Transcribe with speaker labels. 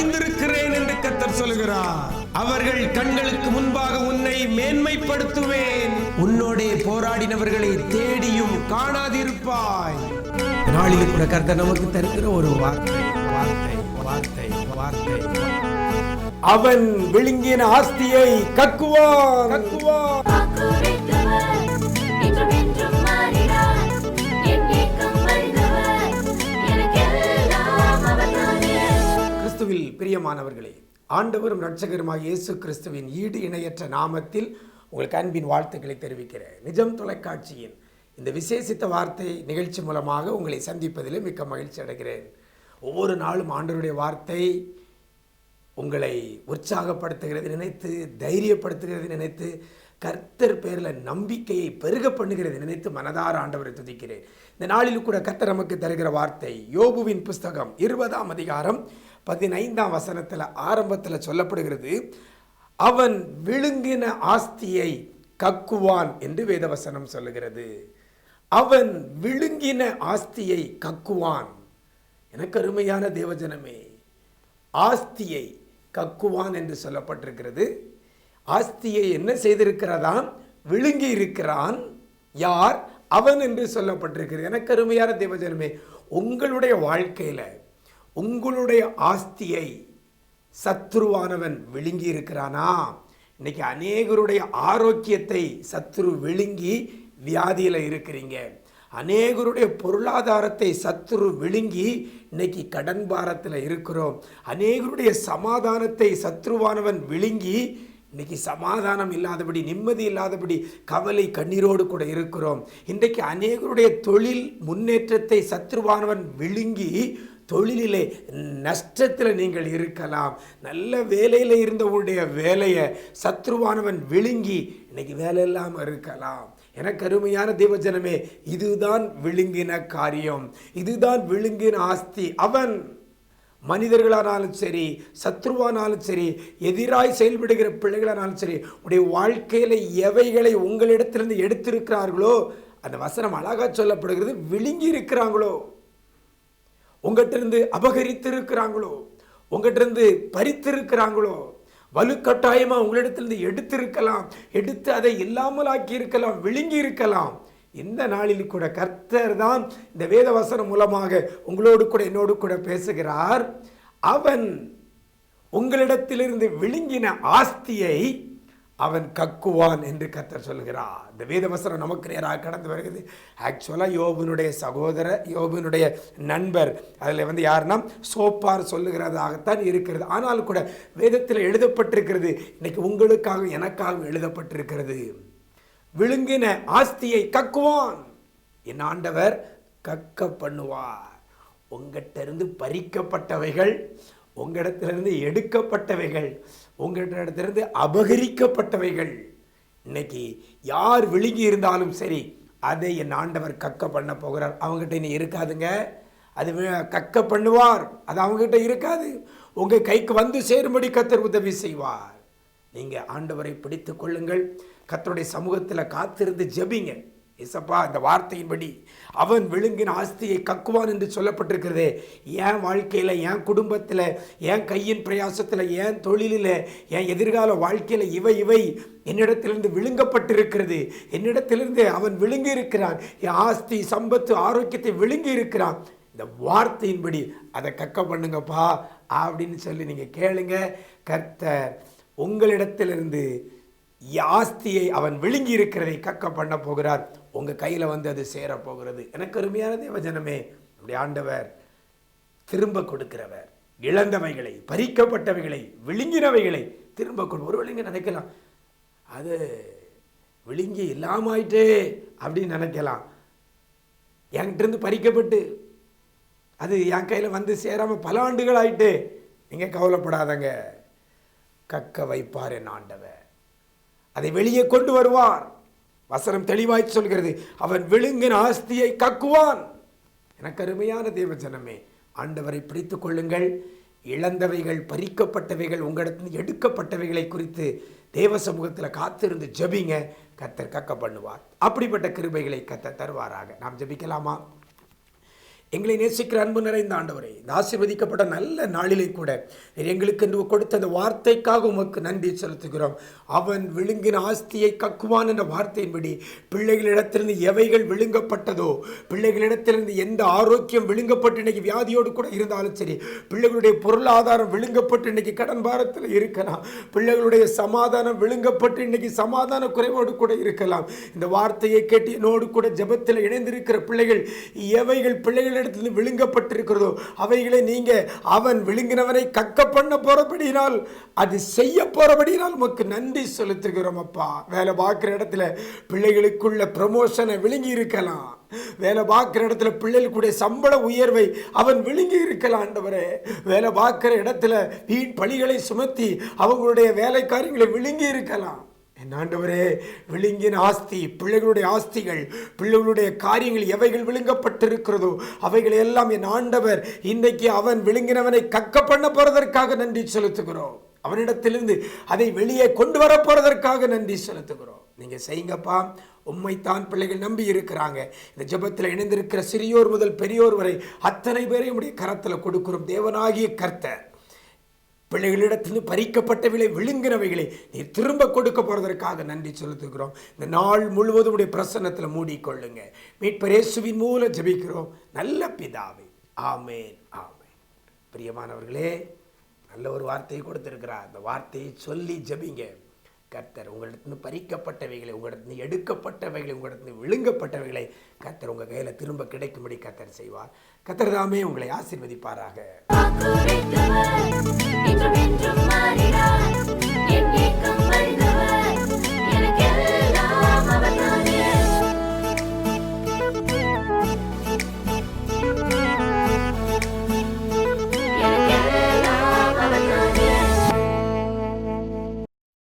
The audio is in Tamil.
Speaker 1: வைந்திருக்கிறேன் என்று கத்தர் சொல்கிறார் அவர்கள் கண்களுக்கு முன்பாக உன்னை மேன்மைப்படுத்துவேன். உன்னோடே போராடினவர்களை தேடியும் காணாதிருப்பாய். நாளில் கூட கர்த்தர் நமக்கு தருகிற ஒரு வார்த்தை வார்த்தை வார்த்தை வார்த்தை. அவன் விழுங்கின ஆஸ்தியை கக்குவான். கக்குவான். கிறிஸ்துவில் பிரியமானவர்களே ஆண்டவரும் இரட்சகருமாய் இயேசு கிறிஸ்துவின் ஈடு இணையற்ற நாமத்தில் உங்களுக்கு அன்பின் வாழ்த்துக்களை தெரிவிக்கிறேன். நிஜம் தொலைக்காட்சியின் இந்த விசேஷித்த வார்த்தை நிகழ்ச்சி மூலமாக உங்களை சந்திப்பதில் மிக்க மகிழ்ச்சி அடைகிறேன். ஒவ்வொரு நாளும் ஆண்டவருடைய வார்த்தை உங்களை உற்சாகப்படுத்துகிறது நினைத்து தைரியப்படுத்துகிறது நினைத்து கர்த்தர் பேரில் நம்பிக்கையை பெருக பண்ணுகிறது நினைத்து மனதார ஆண்டவரை துதிக்கிறேன். இந்த நாளில் கூட கர்த்தர் நமக்கு தருகிற வார்த்தை யோபுவின் புஸ்தகம் இருபதாம் அதிகாரம் பதினைந்தாம் வசனத்தில் ஆரம்பத்தில் சொல்லப்படுகிறது அவன் விழுங்கின ஆஸ்தியை கக்குவான் என்று வேதவசனம் சொல்லுகிறது. அவன் விழுங்கின ஆஸ்தியை கக்குவான். எனக்கு அருமையான தேவஜனமே ஆஸ்தியை கக்குவான் என்று சொல்லப்பட்டிருக்கிறது. ஆஸ்தியை என்ன செய்திருக்கிறதாம்? விழுங்கி இருக்கிறான். யார்? அவன் என்று சொல்லப்பட்டிருக்கிறது. எனக்கு அருமையான தேவஜனமே உங்களுடைய வாழ்க்கையில் உங்களுடைய ஆஸ்தியை சத்ருவானவன் விழுங்கி இருக்கிறானா இன்னைக்கு அநேகருடைய ஆரோக்கியத்தை சத்ரு விழுங்கி வியாதியில் இருக்கிறீங்க. அநேகருடைய பொருளாதாரத்தை சத்துரு விழுங்கி இன்னைக்கு கடன் பாரத்தில் இருக்கிறோம். அநேகருடைய சமாதானத்தை சத்ருவானவன் விழுங்கி இன்னைக்கு சமாதானம் இல்லாதபடி நிம்மதி இல்லாதபடி கவலை கண்ணீரோடு கூட இருக்கிறோம். இன்றைக்கு அநேகருடைய தொழில் முன்னேற்றத்தை சத்ருவானவன் விழுங்கி தொழிலிலே நஷ்டத்தில் நீங்கள் இருக்கலாம். நல்ல வேலையில் இருந்தவருடைய வேலையை சத்ருவானவன் விழுங்கி இன்னைக்கு வேலை இல்லாமல் இருக்கலாம். எனக்கு அருமையான தேவஜனமே இதுதான் விழுங்கின காரியம். இதுதான் விழுங்கின ஆஸ்தி. அவன் மனிதர்களானாலும் சரி சத்ருவானாலும் சரி எதிராய் செயல்படுகிற பிள்ளைகளானாலும் சரி உடைய வாழ்க்கையில் எவைகளை உங்களிடத்திலிருந்து எடுத்திருக்கிறார்களோ அந்த வசனம் அழகாக சொல்லப்படுகிறது விழுங்கி இருக்கிறாங்களோ. உங்கள்கிட்ட இருந்து அபகரித்து இருக்கிறாங்களோ உங்கள்கிட்ட இருந்து பறித்திருக்கிறாங்களோ வலுக்கட்டாயமாக உங்களிடத்திலிருந்து எடுத்திருக்கலாம் எடுத்து அதை இல்லாமலாக்கி இருக்கலாம் விழுங்கி இருக்கலாம் இந்த நாளில் கூட கர்த்தர் தான் இந்த வேத வசனம் மூலமாக உங்களோடு கூட என்னோடு கூட பேசுகிறார். அவன் உங்களிடத்திலிருந்து விழுங்கின ஆஸ்தியை அவன் கக்குவான் என்று கத்தர் சொல்கிறார். இந்த வேதவசனம் நமக்கு நேராக கடந்து வருகிறது. ஆக்சுவலாக யோபனுடைய சகோதர யோபனுடைய நண்பர் அதில் வந்து யாருன்னா சோப்பார் சொல்லுகிறதாகத்தான் இருக்கிறது. ஆனாலும் கூட வேதத்தில் எழுதப்பட்டிருக்கிறது இன்னைக்கு உங்களுக்காக எனக்காக எழுதப்பட்டிருக்கிறது. விழுங்கின ஆஸ்தியை கக்குவான். என் ஆண்டவர் கக்க பண்ணுவார். உங்கள்கிட்ட இருந்து பறிக்கப்பட்டவைகள் உங்களிடத்திலிருந்து எடுக்கப்பட்டவைகள் உங்களிடத்திலிருந்து அபகரிக்கப்பட்டவைகள். இன்னைக்கு யார் விழுங்கி இருந்தாலும் சரி அதை என் ஆண்டவர் கக்க பண்ண போகிறார். அவங்ககிட்ட இனி இருக்காதுங்க. அது கக்க பண்ணுவார். அது அவங்ககிட்ட இருக்காது. உங்கள் கைக்கு வந்து சேரும்படி கத்தர் உதவி செய்வார். நீங்கள் ஆண்டவரை பிடித்து கொள்ளுங்கள். கத்தருடைய சமூகத்தில் காத்திருந்து ஜெபிங்க. இசப்பா இந்த வார்த்தையின்படி அவன் விழுங்கின ஆஸ்தியை கக்குவான் என்று சொல்லப்பட்டிருக்கிறது. என் வாழ்க்கையில் என் குடும்பத்தில் என் கையின் பிரயாசத்தில் என் தொழிலில் என் எதிர்கால வாழ்க்கையில் இவை இவை என்னிடத்திலிருந்து விழுங்கப்பட்டிருக்கிறது. என்னிடத்திலிருந்து அவன் விழுங்கி இருக்கிறான் என் ஆஸ்தி சம்பத்து ஆரோக்கியத்தை விழுங்கி இருக்கிறான் இந்த வார்த்தையின்படி அதை கக்க பண்ணுங்கப்பா அப்படின்னு சொல்லி நீங்கள் கேளுங்க. கர்த்தர் உங்களிடத்திலிருந்து ஆஸ்தியை அவன் விழுங்கி இருக்கிறதை கக்க பண்ண போகிறார். உங்கள் கையில் வந்து அது சேரப் போகிறது. எனக்கு அருமையான தேவஜனமே அப்படி ஆண்டவர் திரும்ப கொடுக்கிறவர். இழந்தவைகளை பறிக்கப்பட்டவைகளை விழுங்கினவைகளை திரும்ப கொடு. ஒரு விழுங்கி நினைக்கலாம். அது விழுங்கி இல்லாமாயிட்டே அப்படின்னு நினைக்கலாம். என்கிட்டருந்து பறிக்கப்பட்டு அது என் கையில் வந்து சேராமல் பல ஆண்டுகள் ஆயிட்டு. நீங்கள் கவலைப்படாதங்க. கக்க வைப்பார் என் ஆண்டவர். அதை வெளியே கொண்டு வருவார். வசனம் தெளிவாய் சொல்கிறது அவன் விழுங்கின் ஆஸ்தியை கக்குவான். எனக்கு அருமையான தேவ ஜனமே ஆண்டவரை பிடித்து கொள்ளுங்கள். இழந்தவைகள் பறிக்கப்பட்டவைகள் உங்களிடத்தில் எடுக்கப்பட்டவைகளை குறித்து தேவ சமூகத்தில் காத்திருந்து ஜெபிங்க. கத்தர் கக்க பண்ணுவார் அப்படிப்பட்ட கிருபைகளை கத்த தருவாராக. நாம் ஜபிக்கலாமா? எங்களை நேசிக்கிற அன்பு நிறைந்த ஆண்டவரே இந்த ஆசீர்வதிக்கப்பட்ட நல்ல நாளிலே கூட எங்களுக்கு என்று கொடுத்த அந்த வார்த்தைக்காக உமக்கு நன்றி செலுத்துகிறோம். அவன் விழுங்கின ஆஸ்தியை கக்குவான் என்ற வார்த்தையின்படி பிள்ளைகளிடத்திலிருந்து எவைகள் விழுங்கப்பட்டதோ பிள்ளைகளிடத்திலிருந்து எந்த ஆரோக்கியம் விழுங்கப்பட்டு இன்னைக்கு வியாதியோடு கூட இருந்தாலும் சரி பிள்ளைகளுடைய பொருளாதாரம் விழுங்கப்பட்டு இன்னைக்கு கடன் பாரத்தில் இருக்கலாம் பிள்ளைகளுடைய சமாதானம் விழுங்கப்பட்டு இன்னைக்கு சமாதான குறைவோடு கூட இருக்கலாம். இந்த வார்த்தையை கேட்டு என்னோடு கூட ஜெபத்தில் இணைந்திருக்கிற பிள்ளைகள் எவைகள் பிள்ளைகளிடத்திலிருந்து விழுங்கப்பட்டிருக்கிறதோ அவைகளை நீங்க அவன் விழுங்கினவனை கக்க பண்ண போறபடியினால் அது செய்ய போறபடியினால் உமக்கு நன்றி செலுத்துகிறோம் அப்பா. வேலை பார்க்குற இடத்துல பிள்ளைகளுக்குள்ள ப்ரமோஷனை விழுங்கி இருக்கலாம். வேலை பார்க்குற இடத்துல பிள்ளைகளுக்குடைய சம்பள உயர்வை அவன் விழுங்கி இருக்கலாம் ஆண்டவரே. வேலை பார்க்குற இடத்துல வீண் பழிகளை சுமத்தி அவங்களுடைய வேலைக்காரியங்களை விழுங்கி இருக்கலாம். என் ஆண்டவரே விழுங்கின ஆஸ்தி பிள்ளைகளுடைய ஆஸ்திகள் பிள்ளைகளுடைய காரியங்கள் எவைகள் விழுங்கப்பட்டிருக்கிறதோ அவைகளை எல்லாம் என் ஆண்டவர் இன்றைக்கு அவன் விழுங்கினவனை கக்க பண்ண போறதற்காக நன்றி செலுத்துகிறோம். அவனிடத்திலிருந்து அதை வெளியே கொண்டு வர போறதற்காக நன்றி செலுத்துகிறோம். நீங்க செய்யுங்கப்பா. உண்மைத்தான் பிள்ளைகள் நம்பி இருக்கிறாங்க. இந்த ஜெபத்தில் இணைந்திருக்கிற சிறியோர் முதல் பெரியோர் வரை அத்தனை பேரையும் உடைய கரத்தில் கொடுக்கிறோம். தேவனாகிய கர்த்தர். பிள்ளைகளிடத்திலிருந்து பறிக்கப்பட்டவைகளை விழுங்கினவைகளை நீ திரும்ப கொடுக்க போகிறதற்காக நன்றி செலுத்துகிறோம். இந்த நாள் முழுவதும் உடைய பிரசன்னத்தில் மூடிக்கொள்ளுங்க. மீட்பரேசுவின் மூலம் ஜெபிக்கிறோம். நல்ல பிதாவே. ஆமேன் ஆமேன். பிரியமானவர்களே நல்ல ஒரு வார்த்தையை கொடுத்துருக்கிறார். அந்த வார்த்தையை சொல்லி ஜெபிங்க. கர்த்தர் உங்களிடத்திலிருந்து பறிக்கப்பட்டவைகளை உங்களிடத்திலிருந்து எடுக்கப்பட்டவைகளை உங்களிடத்திலிருந்து விழுங்கப்பட்டவைகளை கர்த்தர் உங்கள் கையில் திரும்ப கிடைக்கும்படி கர்த்தர் செய்வார். கர்த்தர் தாமே உங்களை ஆசீர்வதிப்பாராக.